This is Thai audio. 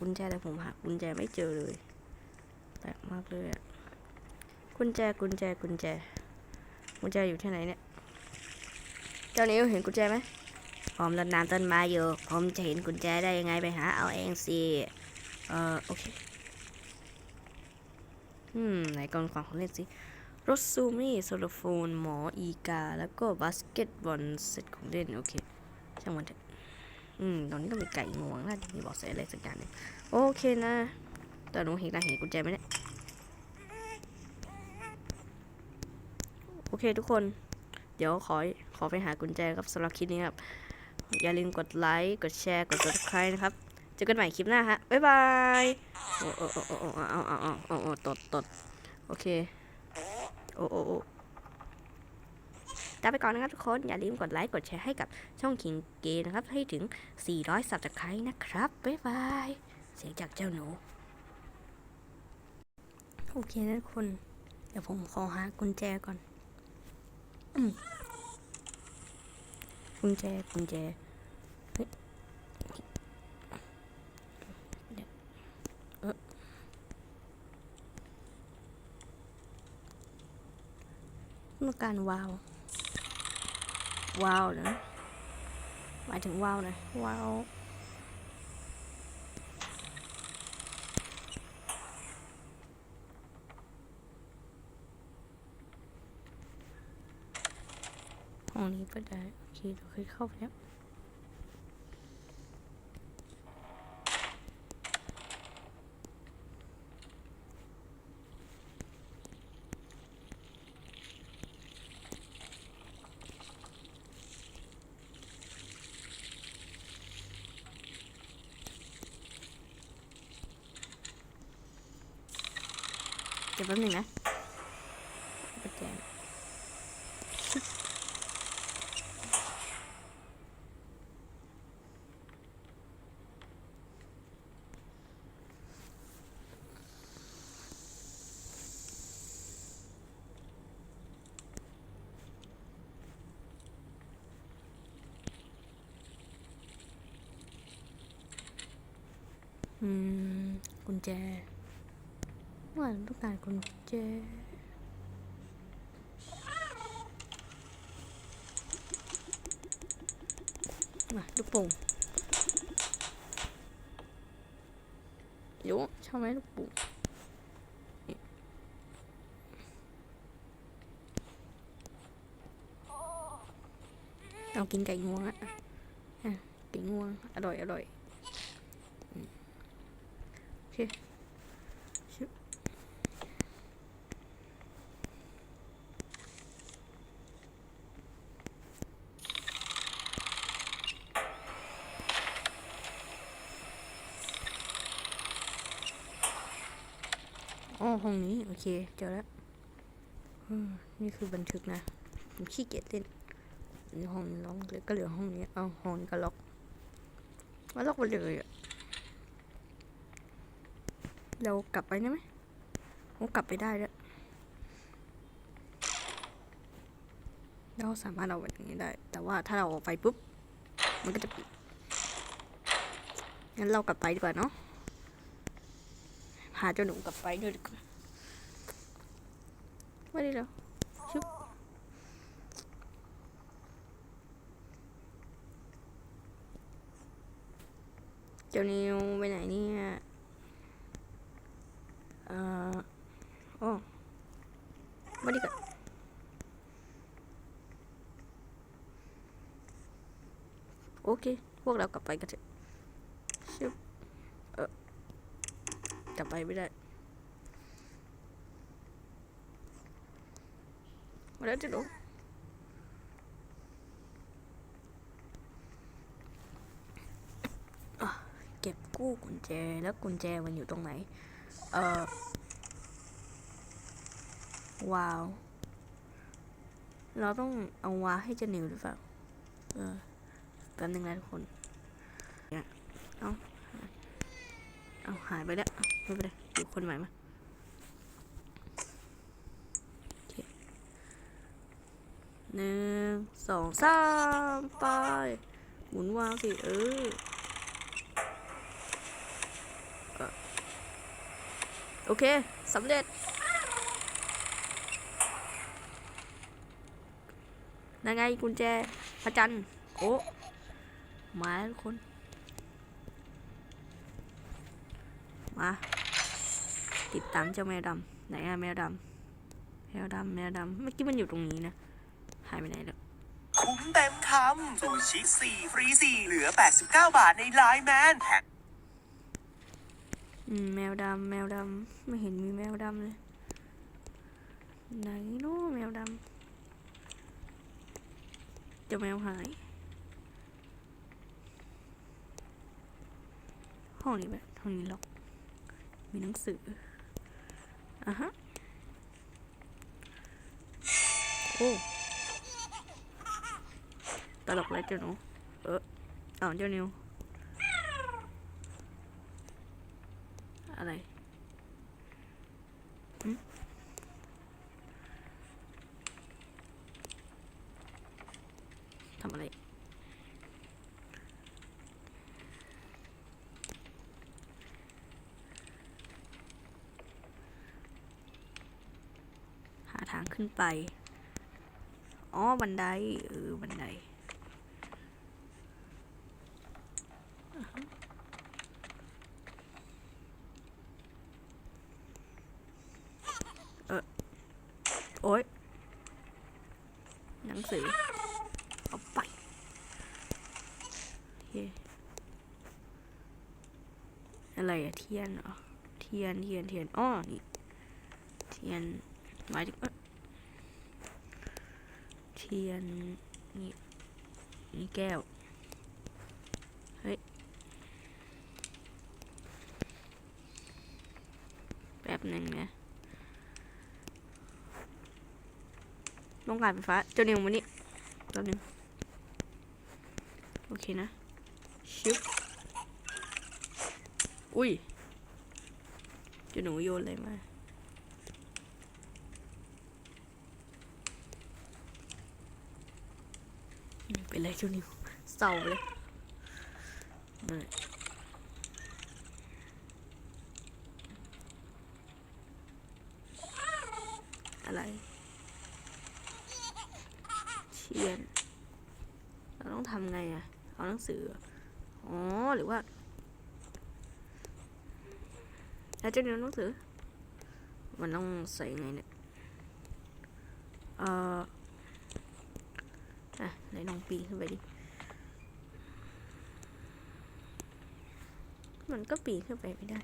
กุญแจแต่ผมหากุญแจไม่เจอเลยแปลกมากเลยอะกุญแจกุญแจกุญแจ กุญแจอยู่ที่ไหนเนี่ย เจ้านิวเห็นกุญแจไหมผมรดน้ำต้นไม้อยู่ ผมจะเห็นกุญแจได้ยังไงไปหาเอาเองสิ เอ่อโอเค อืมไหนกล่องของของเล่นสิรถซูมี่โซโลโฟน หมออีกา แล้วก็บาสเกตบอลเซตของเล่น โอเค ช่างมันเถอะ อืมตอนนี้ก็มีไก่งวงน่าจะมีบอกแสอะไรสักอย่างหนึงโอเคนะ แต่หนูเห็นนะเห็นกุญแจไหมเนี่ยโอเคทุกคน เดี๋ยวขอขอไปหากุญแจครับสำหรับคลิปนี้ครับ อย่าลืมกดไลค์ กดแชร์ กด subscribe นะครับ เจอกันใหม่คลิปหน้าฮะ บ๊ายบาย โอ้โอ้โอ้โอ้โอ้เอาเอาเอาเอาเอาตดตดโอเค โอ้โอ้โอ้ ลาไปก่อนนะครับทุกคน อย่าลืมกดไลค์กดแชร์ให้กับช่องคิงเกนะครับ ให้ถึง 400สับตะไคร้นะครับ บ๊ายบาย เสียงจากเจ้าหนู โอเคนะทุกคน เดี๋ยวผมขอหากุญแจก่อนอกุญแจกุญแจเออต้องการวาว วาวนะหมายถึงวาวนะวาวห้องนี้ก็ได้โอเคเราเคยเข้าไปแล้ว ยวแป๊บหนึงนะกุญแจอืมกุญแจ ว่าต้องการกุญแจมาลูกโป่งอยู่ชอบไหมลูกโป่งนี่เอากินไก่งวงอะอะไก่งวง อร่อย อร่อย โอเคชิบ อ๋อห้องนี้ โอเค เจอแล้วนี่คือบันทึกนะ ผมขี้เกียจเล่นนี่ห้องนี้ล็อกเลยก็เหลือห้องนี้ เอาห้องนี้ก็ล็อกมาล็อกไปเลยอะเรากลับไปได้ไหมผมกลับไปได้แล้วเราสามารถเอาไว้ตรงนี้ได้ แต่ว่าถ้าเราออกไปปุ๊บ มันก็จะปิด งั้นเรากลับไปดีกว่าเนาะ พาเจ้าหนูกลับไปด้วยดีกว่าไม่ได้แล้วชุบเจ้านิวไปไหนเนี่ยเอ่อโอ้ไม่ได้กันโอเค พวกเรากลับไปกันเถอะชิบเออ กลับไปไม่ได้มาแล้วจะดูอะเก็บกู้กุญแจแล้วกุญแจมันอยู่ตรงไหน เออว้าว เราต้องเอาวาให้เจนิวหรือเปล่า เออแป๊บนึงนะทุกคนเนี่ยเอา เอาหายไปแล้วไม่เป็นไรอยู่คนใหม่มาหนึ่งสองสามไปหมุนวางสิเออโอเคสำเร็จนั่นไงกุญแจพระจันทร์โอ้มาแล้วทุกคน มาติดตามเจ้าแมวดำไหนอะแมวดำแมวดำแมวดำเมื่อกี้มันอยู่ตรงนี้นะหายไปไหนแล้วคุ้มเต็มคำซูชิ4ฟรี4เหลือ 89 บาทในไลน์แมนแท็กอืมแมวดำแมวดำไม่เห็นมีแมวดำเลยไหนเนาะแมวดำเจ้าแมวหายห้องนี้แบบห้องนี้ล็อก มีหนังสืออะฮะโอ้ตลกเลยเจ้าหนูเอออาเจ้านิวอะไรทำอะไร หาทาง ขึ้นไป อ๋อ บันได เออ บันได เออ โอ๊ย หนังสือ เอาไปอเคอะไรอะเทียนเหรอ เทียน เทียน เทียน อ้อ นี่ เทียนหมายถึง เทียนนี่นี่แก้ว เฮ้ย แป๊บหนึ่งนะต้องการไฟฟ้าเจ้านิวมานี่แป๊บหนึงโอเคนะ ชิบอุ้ยจ้าหนูโยนอะไรมา เป็นไรชูนิวเศร้าเลยอะไรเชียนเราต้องทำไงอะเอาหนังสืออ๋อหรือว่าแล้วเจะเรียนหนังสือมันต้องใส่ไงเนี่ยเอ่อ อะไหนลองปีนขึ้นไปดิ มันก็ปีนขึ้นไปไม่ได้